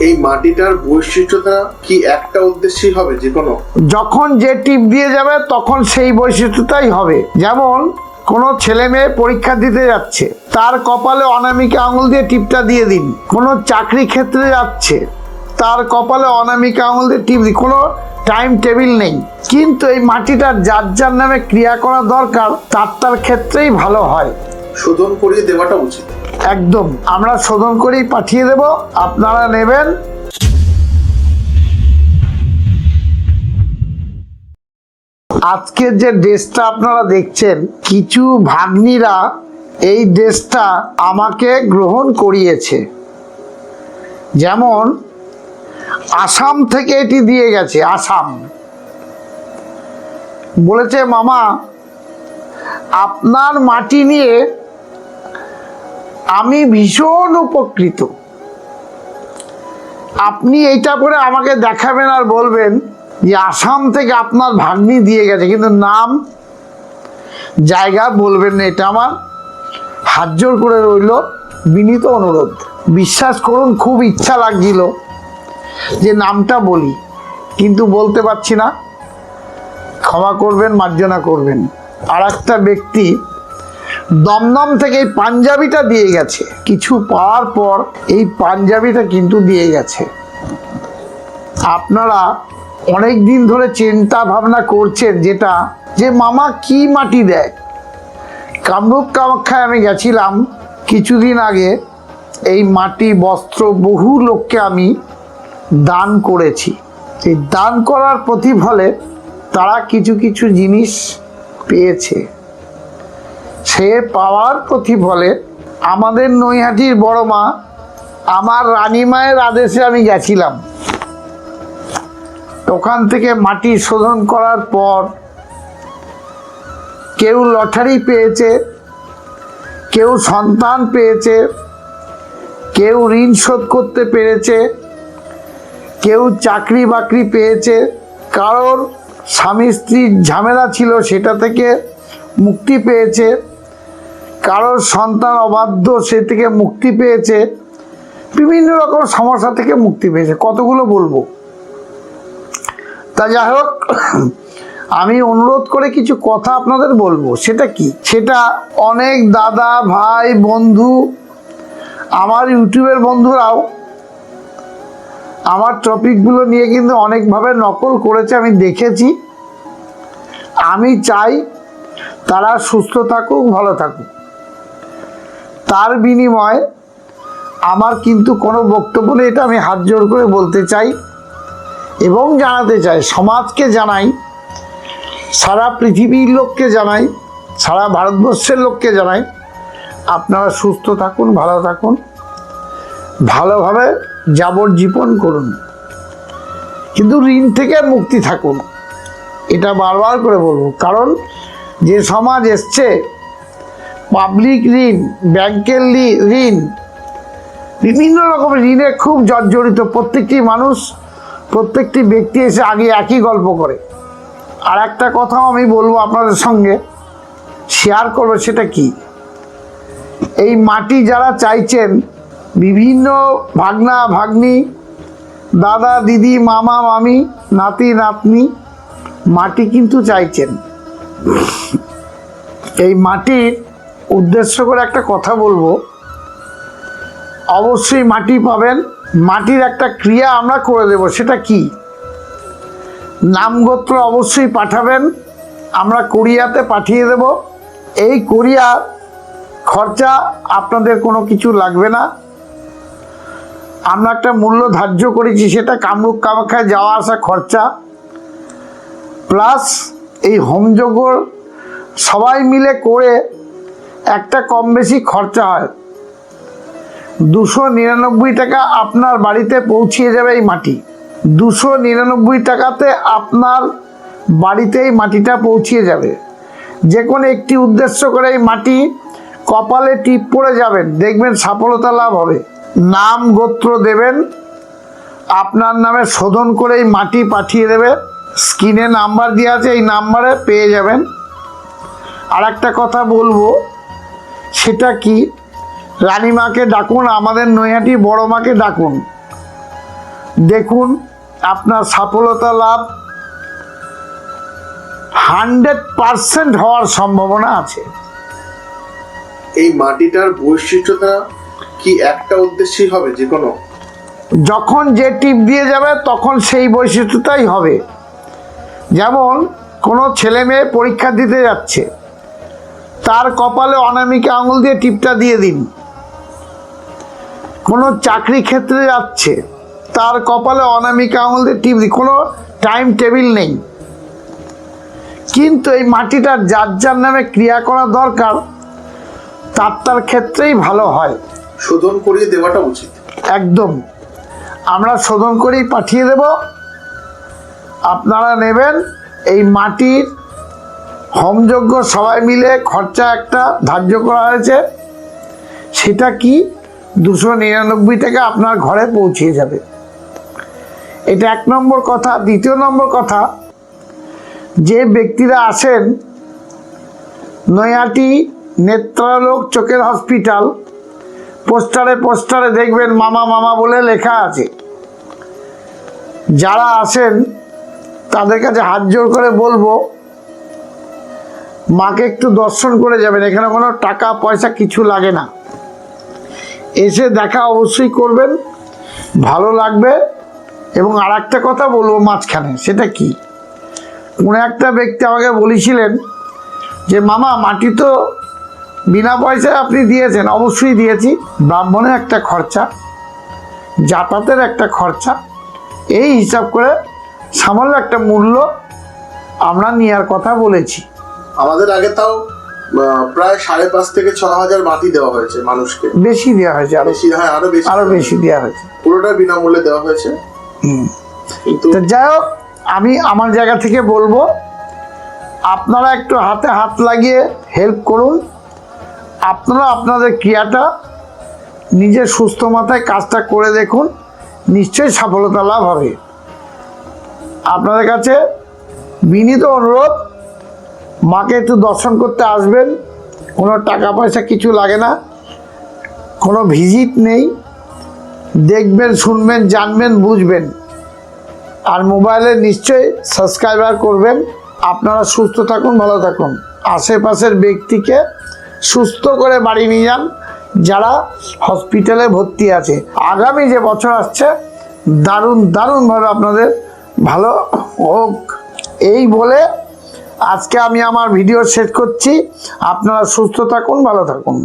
এই মাটিটার বৈশিষ্ট্যতা কি একটা উদ্দেশ্যই হবে যে কোনো যখন যে টিপ দিয়ে যাবে তখন সেই বৈশিষ্ট্যটাই হবে। যেমন কোনো ছেলে মেয়ে পরীক্ষা দিতে যাচ্ছে তার কপালে অনামিকা আঙুল দিয়ে টিপটা দিয়ে দিন। কোনো চাকরি ক্ষেত্রে যাচ্ছে তার কপালে অনামিকা আঙুল দিয়ে টিপ দিন। কোনো টাইম টেবিল নেই। কিন্তু এই মাটিটার যার যার নামে ক্রিয়া করা দরকার তার তার ক্ষেত্রেই ভালো হয়। শোধন করিয়ে দেওয়াটা উচিত। একদম। আমরা শোধন করেই পাঠিয়ে দেব। আপনারা নেবেন। আজকের যে ড্রেসটা আপনারা দেখছেন, কিছু ভাগ্নিরা এই ড্রেসটা আমাকে গ্রহণ করিয়েছে। যেমন, আসাম থেকে এটি দিয়ে গেছে, আসাম। বলেছে, মামা, আপনার মাটি নিয়ে আমি ভীষণ উপকৃত। আপনি এইটা করে আমাকে দেখাবেন আর বলবেন যে আসাম থেকে আপনার ভাগ্নি দিয়ে গেছে, কিন্তু নাম, জায়গা বলবেন না, এটা আমার হাত জোর করে রইল বিনীত অনুরোধ। বিশ্বাস করুন, খুব ইচ্ছা লাগছিল যে নামটা বলি, কিন্তু বলতে পারছি না। ক্ষমা করবেন, মার্জনা করবেন। আর একটা ব্যক্তি দমদম থেকে এই পাঞ্জাবিটা দিয়ে গেছে। কিছু পাওয়ার পর এই পাঞ্জাবিটা কিন্তু দিয়ে গেছে। আপনারা অনেক দিন ধরে চিন্তা ভাবনা করছেন যেটা, যে মামা কি মাটি দেয়? কামরূপ কামাখ্যায় আমি গেছিলাম কিছুদিন আগে। এই মাটি বস্ত্র বহু লোককে আমি দান করেছি। এই দান করার প্রতিফলে তারা কিছু কিছু জিনিস পেয়েছে। সে পাওয়ার প্রতিফলে আমাদের নৈহাটির বড় মা, আমার রানীমায়ের আদেশে আমি গেছিলাম। ওখান থেকে মাটি শোধন করার পর কেউ লটারি পেয়েছে, কেউ সন্তান পেয়েছে, কেউ ঋণ শোধ করতে পেরেছে, কেউ চাকরি বাকরি পেয়েছে। কারোর স্বামী স্ত্রীর ঝামেলা ছিল, সেটা থেকে মুক্তি পেয়েছে। কারোর সন্তান অবাধ্য সে থেকে মুক্তি পেয়েছে, বিভিন্ন রকম সমস্যা থেকে মুক্তি পেয়েছে। কতগুলো বলব? তা যাই হোক, আমি অনুরোধ করে কিছু কথা আপনাদের বলব। সেটা কি? সেটা অনেক দাদা, ভাই, বন্ধু, আমার ইউটিউবের বন্ধুরাও আমার টপিকগুলো নিয়ে কিন্তু অনেকভাবে নকল করেছে, আমি দেখেছি। আমি চাই তারা সুস্থ থাকুক, ভালো থাকুক। তার বিনিময়ে আমার কিন্তু কোনো বক্তব্য নেই, এটা আমি হাত জোর করে বলতে চাই এবং জানাতে চাই, সমাজকে জানাই, সারা পৃথিবীর লোককে জানাই, সারা ভারতবর্ষের লোককে জানাই, আপনারা সুস্থ থাকুন, ভালো থাকুন, ভালোভাবে যাবজ্জীবন করুন, কিন্তু ঋণ থেকে মুক্তি থাকুন, এটা বারবার করে বলব। কারণ যে সমাজ এসছে পাবলিক ঋণ, ব্যাংকের ঋণ, বিভিন্ন রকম ঋণে খুব জর্জরিত। প্রত্যেকটি মানুষ, প্রত্যেকটি ব্যক্তি এসে আগে একই গল্প করে। আর একটা কথাও আমি বলব আপনাদের সঙ্গে শেয়ার করব সেটা কি? এই মাটি যারা চাইছেন, বিভিন্ন ভাগনা, ভাগ্নি, দাদা, দিদি, মামা, মামি, নাতি, নাতনি, মাটি কিন্তু চাইছেন। এই মাটির উদ্দেশ্য করে একটা কথা বলব। অবশ্যই মাটি পাবেন। মাটির একটা ক্রিয়া আমরা করে দেব, সেটা কি? নামগোত্র অবশ্যই পাঠাবেন। আমরা কোরিয়াতে পাঠিয়ে দেব। এই কোরিয়া খরচা আপনাদের কোনো কিছু লাগবে না। আমরা একটা মূল্য ধার্য করেছি, সেটা কামরূপ কামাখ্যায় যাওয়া আসা খরচা। প্লাস এই হোমযজ্ঞ সবাই মিলে করে একটা কম বেশি খরচা হয়। দুশো নিরানব্বই টাকা আপনার বাড়িতে পৌঁছিয়ে যাবে এই মাটি। দুশো নিরানব্বই টাকাতে আপনার বাড়িতে এই মাটিটা পৌঁছিয়ে যাবে। যে কোনো একটি উদ্দেশ্য করে এই মাটি কপালে টিপ পড়ে যাবেন, দেখবেন সফলতা লাভ হবে। নাম গোত্র দেবেন, আপনার নামে শোধন করে এই মাটি পাঠিয়ে দেবে। স্ক্রিনে নাম্বার দেওয়া আছে, এই নাম্বারে পেয়ে যাবেন। আর একটা কথা বলব সেটা কি? রানীমাকে ডাকুন আমাদের নৈহাটি বড় মাকে ডাকুন। দেখুন আপনার সফলতা লাভ হান্ড্রেড পারসেন্ট হওয়ার সম্ভাবনা আছে। এই মাটিটার বৈশিষ্ট্যতা কি একটা উদ্দেশ্যই হবে যে কোনো? যখন যে টিপ দিয়ে যাবে তখন সেই বৈশিষ্ট্যটাই হবে। যেমন কোনো ছেলে মেয়ে পরীক্ষা দিতে যাচ্ছে। তার কপালে অনামিকা আঙুল দিয়ে টিপটা দিয়ে দিন। কোনো চাকরি ক্ষেত্রে যাচ্ছে তার কপালে অনামিকা আঙুল দিয়ে টিপ দিন। কোনো টাইম টেবিল নেই। কিন্তু এই মাটিটা যার যার নামে ক্রিয়া করা দরকার তার তার ক্ষেত্রেই ভালো হয়। শোধন করিয়ে দেওয়াটা উচিত। একদম। আমরা শোধন করেই পাঠিয়ে দেব। আপনারা নেবেন এই মাটির হোমযজ্ঞ সবাই মিলে খরচা একটা ধার্য করা হয়েছে। সেটা কি? দুশো নিরানব্বই টাকা আপনার ঘরে পৌঁছিয়ে যাবে। এটা এক নম্বর কথা। দ্বিতীয় নম্বর কথা, যে ব্যক্তিরা আসেন, নয়াটি নেত্রালোক চোখের হসপিটাল, পোস্টারে পোস্টারে দেখবেন মামা মামা বলে লেখা আছে। যারা আসেন, তাদের কাছে হাত জোর করে বলব মাকে একটু দর্শন করে যাবেন। এখানে কোনো টাকা, পয়সা কিছু লাগে না। এসে দেখা অবশ্যই করবেন, ভালো লাগবে এবং আর একটা কথা বলব মাঝখানে, সেটা কি? কোনো একটা ব্যক্তি আমাকে বলেছিলেন যে, মামা, মাটি তো বিনা পয়সায় আপনি দিয়েছেন। অবশ্যই দিয়েছি। ব্রাহ্মণের একটা খরচা যাতায়াতের একটা খরচা। এই হিসাব করে সামান্য একটা মূল্য আমরা নেওয়ার কথা বলেছি। আমাদের আগে তাও প্রায় সাড়ে পাঁচ থেকে ছ হাজার মাটি দেওয়া হয়েছে মানুষকে। বেশি দেওয়া হয়েছে আরও বেশি হয় আরও বেশি আরও বেশি দেওয়া হয়েছে। পুরোটা বিনামূল্যে দেওয়া হয়েছে। কিন্তু তো যাই হোক আমি আমার জায়গা থেকে বলব আপনারা একটু হাতে হাত লাগিয়ে হেল্প করুন। আপনারা আপনাদের ক্রিয়াটা নিজের সুস্থ মাথায় কাজটা করে দেখুন নিশ্চয়ই সফলতা লাভ হবে। আপনাদের কাছে বিনীত অনুরোধ মাকে একটু দর্শন করতে আসবেন। কোনো টাকা পয়সা কিছু লাগে না। কোনো ভিজিট নেই। দেখবেন, শুনবেন, জানবেন, বুঝবেন। আর মোবাইলে নিশ্চয়ই সাবস্ক্রাইবার করবেন। আপনারা সুস্থ থাকুন, ভালো থাকুন। আশেপাশের ব্যক্তিকে সুস্থ করে বাড়ি নিয়ে যান যারা হসপিটালে ভর্তি আছে। আগামী যে বছর আসছে, দারুণ, দারুণভাবে আপনাদের ভালো হোক। এই বলে আজকে আমি আমার ভিডিও শেষ করছি। আপনারা সুস্থ থাকুন ভালো থাকুন।